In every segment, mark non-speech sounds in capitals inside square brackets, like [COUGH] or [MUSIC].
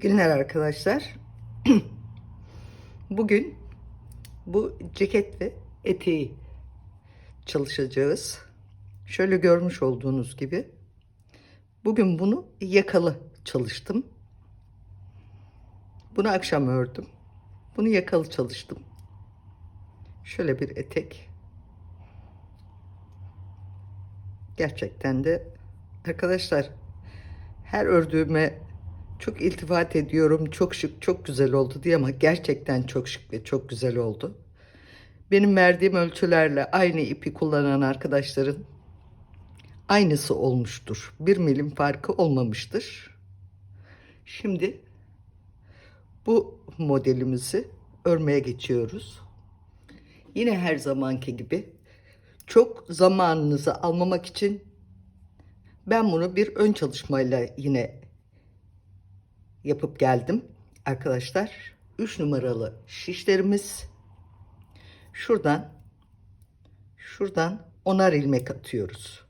günler arkadaşlar. [CLEARS THROAT] Bugün bu ceket ve eteği çalışacağız. Şöyle görmüş olduğunuz gibi. Bugün bunu yakalı çalıştım. Bunu akşam ördüm. Bunu yakalı çalıştım. Şöyle bir etek. Gerçekten de arkadaşlar her ördüğüme çok iltifat ediyorum. Çok şık, çok güzel oldu diye ama gerçekten çok şık ve çok güzel oldu. Benim verdiğim ölçülerle aynı ipi kullanan arkadaşların aynısı olmuştur. Bir milim farkı olmamıştır. Şimdi bu modelimizi örmeye geçiyoruz. Yine her zamanki gibi çok zamanınızı almamak için ben bunu bir ön çalışmayla yine yapıp geldim arkadaşlar. 3 numaralı şişlerimiz şuradan şuradan onar ilmek atıyoruz.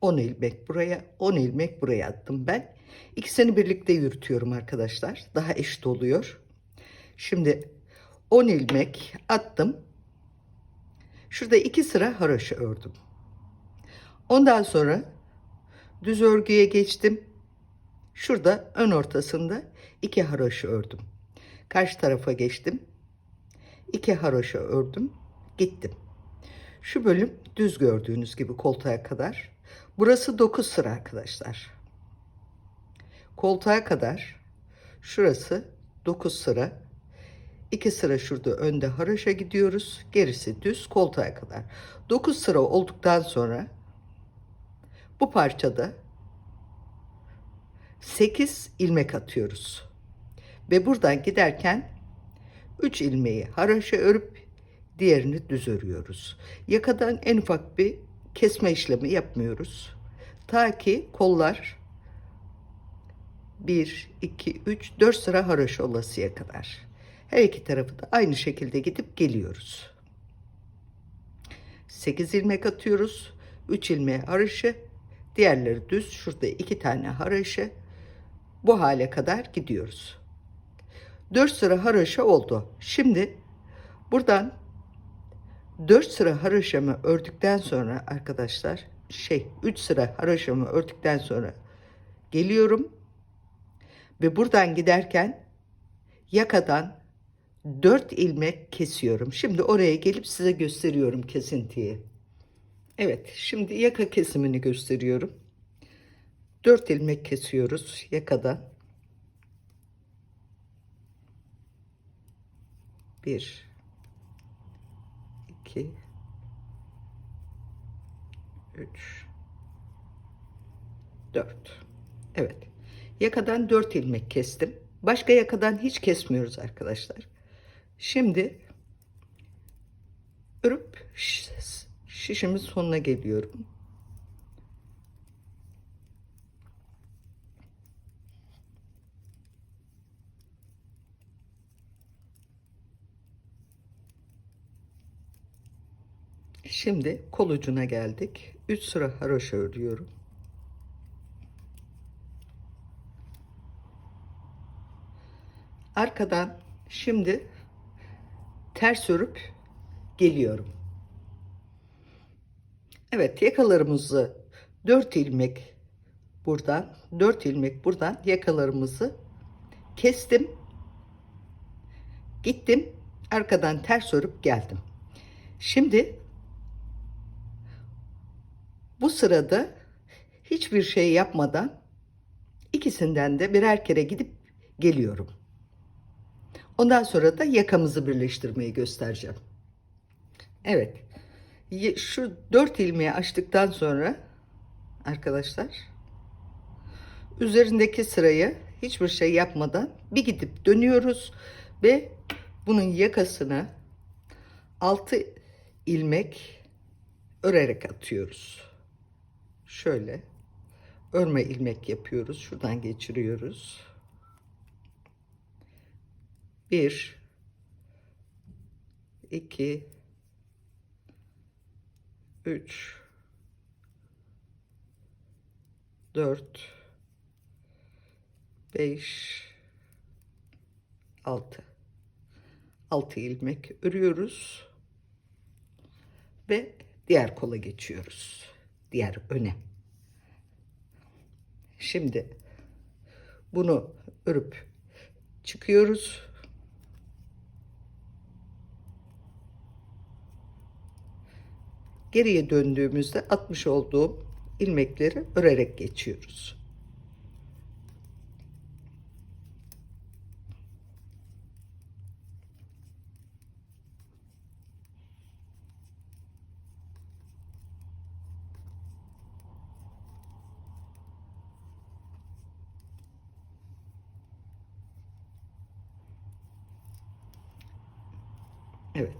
10 ilmek buraya, 10 ilmek buraya attım ben. İkisini birlikte yürütüyorum arkadaşlar. Daha eşit oluyor. Şimdi 10 ilmek attım. Şurada iki sıra haroşa ördüm. Ondan sonra düz örgüye geçtim. Şurada ön ortasında iki haroşa ördüm. Karşı tarafa geçtim. İki haroşa ördüm. Gittim. Şu bölüm düz gördüğünüz gibi koltuğa kadar. Burası 9 sıra arkadaşlar. Koltuğa kadar şurası 9 sıra. 2 sıra şurada önde haroşa gidiyoruz. Gerisi düz koltuğa kadar. 9 sıra olduktan sonra bu parçada 8 ilmek atıyoruz. Ve buradan giderken 3 ilmeği haroşa örüp diğerini düz örüyoruz. Yakadan en ufak bir kesme işlemi yapmıyoruz. Ta ki kollar 1, 2, 3, 4 sıra haroşa olasıya kadar. Her iki tarafı da aynı şekilde gidip geliyoruz. 8 ilmek atıyoruz. 3 ilmeği haroşa, diğerleri düz. Şurada iki tane haroşa. Bu hale kadar gidiyoruz. 4 sıra haroşa oldu. Şimdi buradan 4 sıra haroşamı ördükten sonra arkadaşlar şey 3 sıra haroşamı ördükten sonra geliyorum ve buradan giderken yakadan 4 ilmek kesiyorum. Şimdi oraya gelip size gösteriyorum kesintiyi. Evet, şimdi yaka kesimini gösteriyorum. 4 ilmek kesiyoruz yakadan. 1 2 3 4 Evet. Yakadan 4 ilmek kestim. Başka yakadan hiç kesmiyoruz arkadaşlar. Şimdi örüp şişimin sonuna geliyorum. Şimdi kol ucuna geldik. 3 sıra haroşa örüyorum. Arkadan şimdi ters örüp geliyorum. Evet yakalarımızı 4 ilmek buradan 4 ilmek buradan yakalarımızı kestim. Gittim arkadan ters örüp geldim. Şimdi bu sırada hiçbir şey yapmadan ikisinden de birer kere gidip geliyorum. Ondan sonra da yakamızı birleştirmeyi göstereceğim. Evet. Şu dört ilmeği açtıktan sonra arkadaşlar üzerindeki sırayı hiçbir şey yapmadan bir gidip dönüyoruz ve bunun yakasına altı ilmek örerek atıyoruz. Şöyle. Örme ilmek yapıyoruz. Şuradan geçiriyoruz. 1 2 3 4 5 6 6 ilmek örüyoruz. Ve diğer kola geçiyoruz. Diğer öne. Şimdi bunu örüp çıkıyoruz. Geriye döndüğümüzde atmış olduğum ilmekleri örerek geçiyoruz. Evet.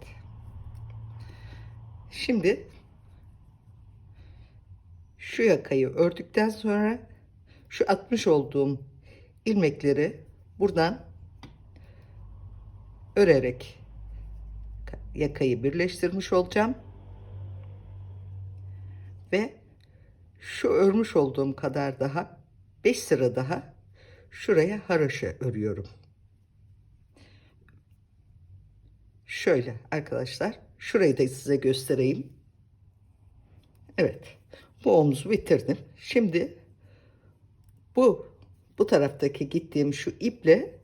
Şimdi şu yakayı ördükten sonra şu atmış olduğum ilmekleri buradan örerek yakayı birleştirmiş olacağım. Ve şu örmüş olduğum kadar daha 5 sıra daha şuraya haroşa örüyorum. Şöyle arkadaşlar. Şurayı da size göstereyim. Evet. Bu omuzu bitirdim. Şimdi bu bu taraftaki gittiğim şu iple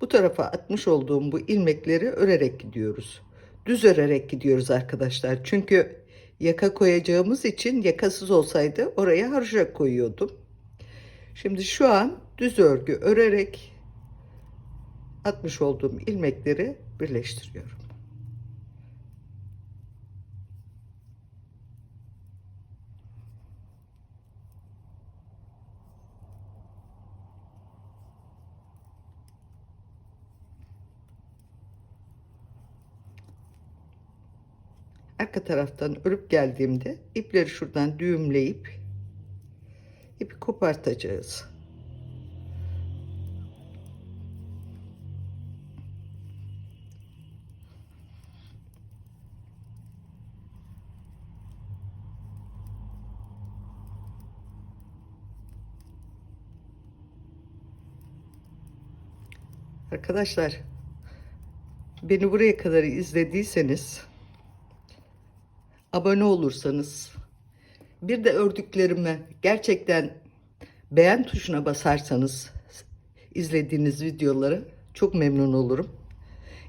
bu tarafa atmış olduğum bu ilmekleri örerek gidiyoruz. Düz örerek gidiyoruz arkadaşlar. Çünkü yaka koyacağımız için yakasız olsaydı oraya harca koyuyordum. Şimdi şu an düz örgü örerek atmış olduğum ilmekleri birleştiriyorum. Arka taraftan örüp geldiğimde ipleri şuradan düğümleyip ipi kopartacağız. Arkadaşlar beni buraya kadar izlediyseniz abone olursanız bir de ördüklerimi gerçekten beğen tuşuna basarsanız izlediğiniz videoları çok memnun olurum.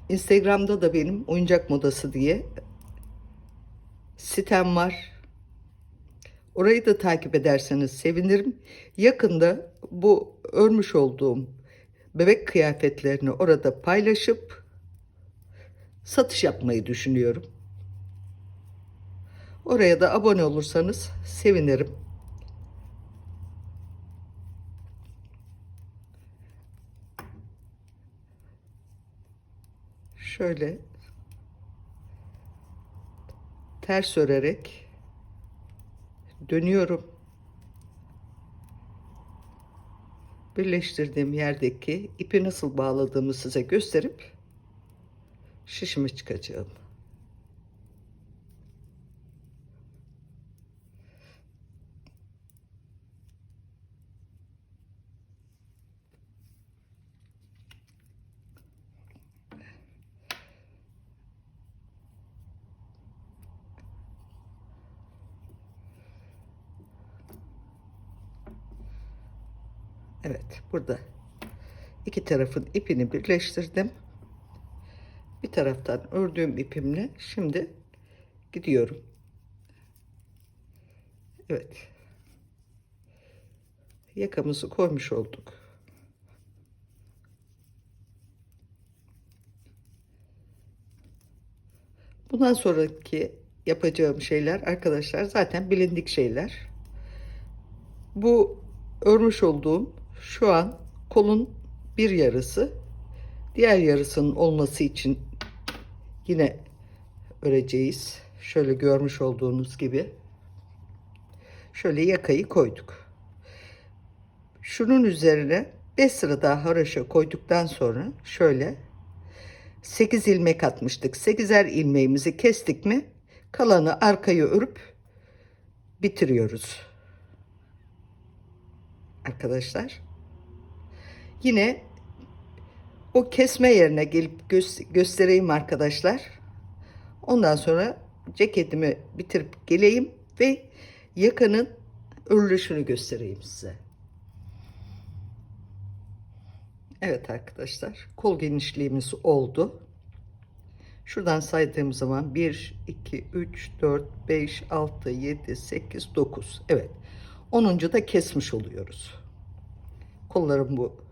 Instagram'da da benim oyuncak modası diye sitem var. Orayı da takip ederseniz sevinirim. Yakında bu örmüş olduğum bebek kıyafetlerini orada paylaşıp satış yapmayı düşünüyorum. Oraya da abone olursanız sevinirim. Şöyle ters örerek dönüyorum. Birleştirdiğim yerdeki ipi nasıl bağladığımı size gösterip şişime çıkacağım. Evet burada iki tarafın ipini birleştirdim. Bir taraftan ördüğüm ipimle şimdi gidiyorum. Evet. Yakamızı koymuş olduk. Bundan sonraki yapacağım şeyler arkadaşlar zaten bilindik şeyler. Bu örmüş olduğum şu an kolun bir yarısı diğer yarısının olması için yine öreceğiz. Şöyle görmüş olduğunuz gibi şöyle yakayı koyduk. Şunun üzerine 5 sıra daha haraşo koyduktan sonra şöyle 8 ilmek atmıştık. 8'er ilmeğimizi kestik mi kalanı arkaya örüp bitiriyoruz. Arkadaşlar. Yine o kesme yerine gelip gö- göstereyim arkadaşlar. Ondan sonra ceketimi bitirip geleyim ve yakanın örülüşünü göstereyim size. Evet arkadaşlar kol genişliğimiz oldu. Şuradan saydığım zaman 1, 2, 3, 4, 5, 6, 7, 8, 9. Evet. 10. da kesmiş oluyoruz. Kollarım bu.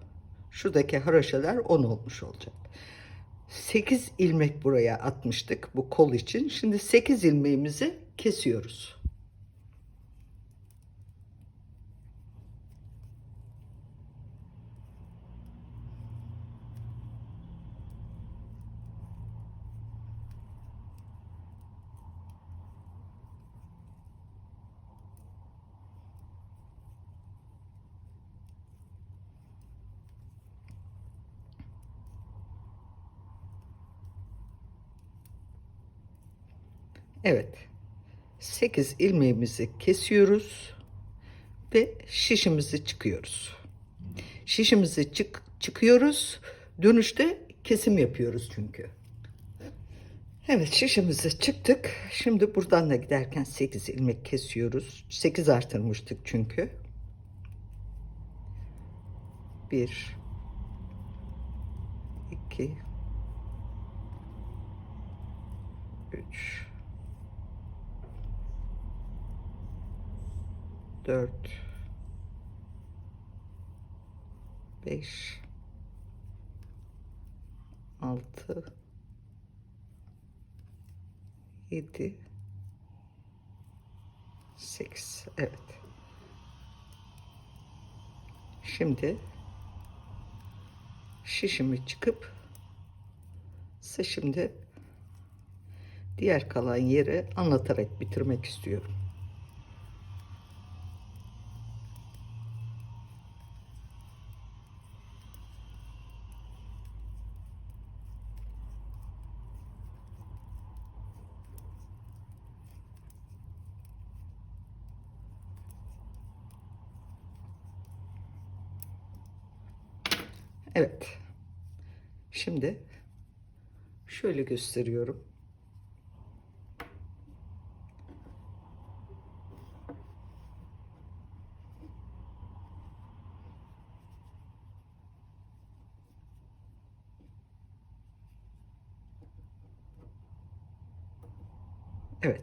Şuradaki haraşeler 10 olmuş olacak. 8 ilmek buraya atmıştık bu kol için. Şimdi 8 ilmeğimizi kesiyoruz. Evet. 8 ilmeğimizi kesiyoruz ve şişimizi çıkıyoruz. Şişimizi çık çıkıyoruz. Dönüşte kesim yapıyoruz çünkü. Evet şişimizi çıktık. Şimdi buradan da giderken 8 ilmek kesiyoruz. 8 artırmıştık çünkü. 1 2 3 4 5 6 7 8 evet. Şimdi şişimi çıkıp şimdi diğer kalan yeri anlatarak bitirmek istiyorum. Evet. Şimdi şöyle gösteriyorum. Evet,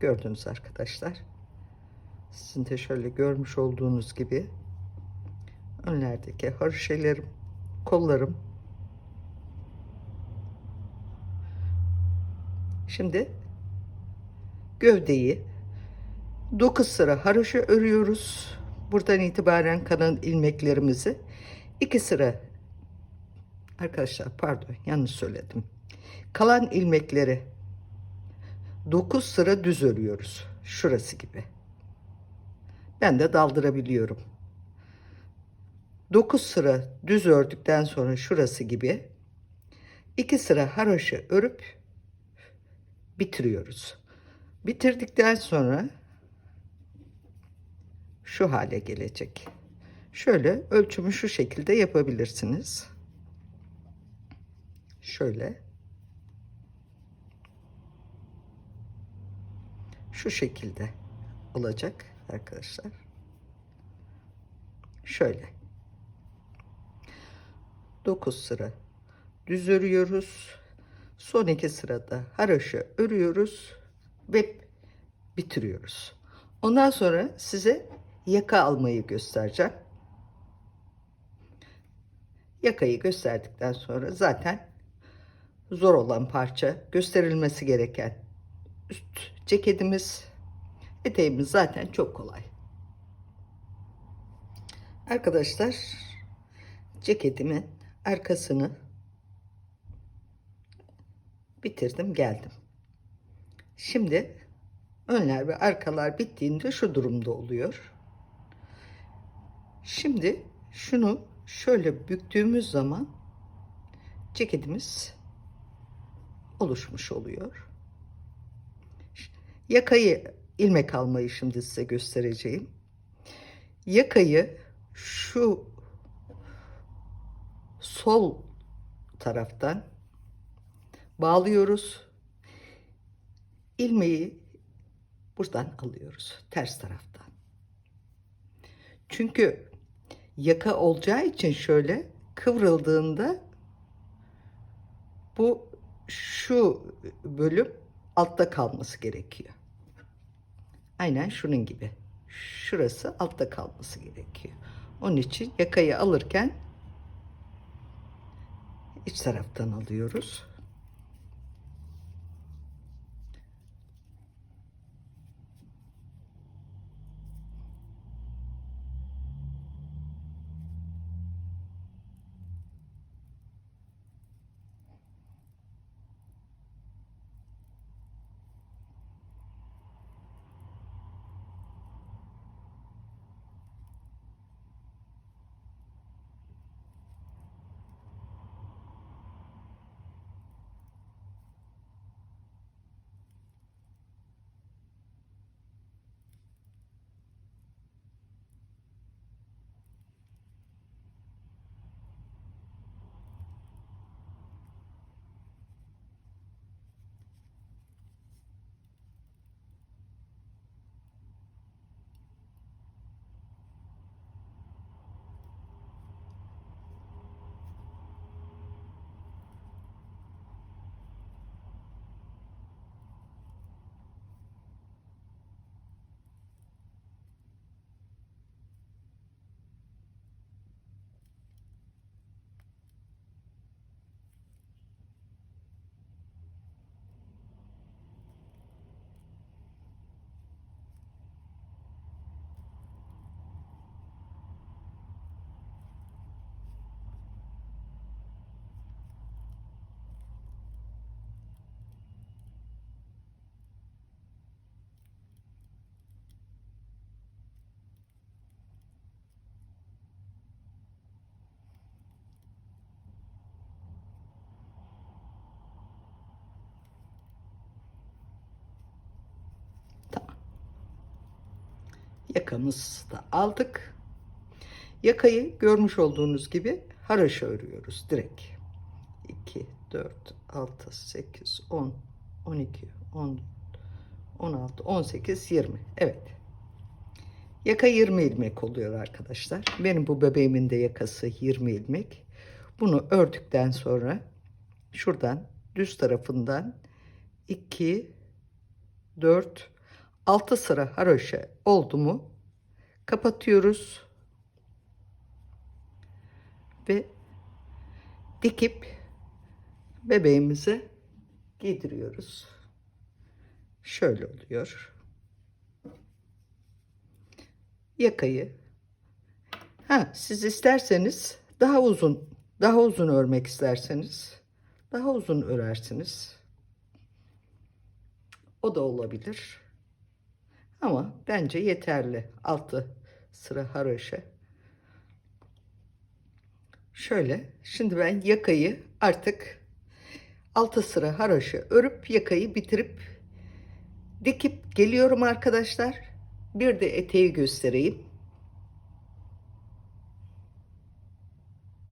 gördünüz arkadaşlar. Sizin de şöyle görmüş olduğunuz gibi önlerdeki haroşelerim, kollarım. Şimdi gövdeyi 9 sıra haroşa örüyoruz. Buradan itibaren kalan ilmeklerimizi 2 sıra arkadaşlar pardon yanlış söyledim. Kalan ilmekleri 9 sıra düz örüyoruz. Şurası gibi. Ben de daldırabiliyorum. 9 sıra düz ördükten sonra şurası gibi 2 sıra haroşa örüp bitiriyoruz. Bitirdikten sonra şu hale gelecek. Şöyle ölçümü şu şekilde yapabilirsiniz. Şöyle. Şu şekilde olacak arkadaşlar. Şöyle. 9 sıra düz örüyoruz. Son iki sırada haroşa örüyoruz ve bitiriyoruz. Ondan sonra size yaka almayı göstereceğim. Yakayı gösterdikten sonra zaten zor olan parça gösterilmesi gereken üst ceketimiz eteğimiz zaten çok kolay. Arkadaşlar ceketimin arkasını bitirdim geldim. Şimdi önler ve arkalar bittiğinde şu durumda oluyor. Şimdi şunu şöyle büktüğümüz zaman ceketimiz oluşmuş oluyor. Yakayı ilmek almayı şimdi size göstereceğim. Yakayı şu sol taraftan. Bağlıyoruz. ilmeği buradan alıyoruz. Ters taraftan. Çünkü yaka olacağı için şöyle kıvrıldığında bu şu bölüm altta kalması gerekiyor. Aynen şunun gibi. Şurası altta kalması gerekiyor. Onun için yakayı alırken iç taraftan alıyoruz. Yakamızı da aldık. Yakayı görmüş olduğunuz gibi haraşa örüyoruz direkt. 2, 4, 6, 8, 10, 12, 10, 16, 18, 20. Evet. Yaka 20 ilmek oluyor arkadaşlar. Benim bu bebeğimin de yakası 20 ilmek. Bunu ördükten sonra şuradan düz tarafından 2, 4, 6 sıra haroşa oldu mu kapatıyoruz ve dikip bebeğimize giydiriyoruz. Şöyle oluyor. Yakayı ha siz isterseniz daha uzun daha uzun örmek isterseniz daha uzun örersiniz. O da olabilir. Ama bence yeterli. Altı sıra haroşa. Şöyle. Şimdi ben yakayı artık altı sıra haroşa örüp yakayı bitirip dikip geliyorum arkadaşlar. Bir de eteği göstereyim.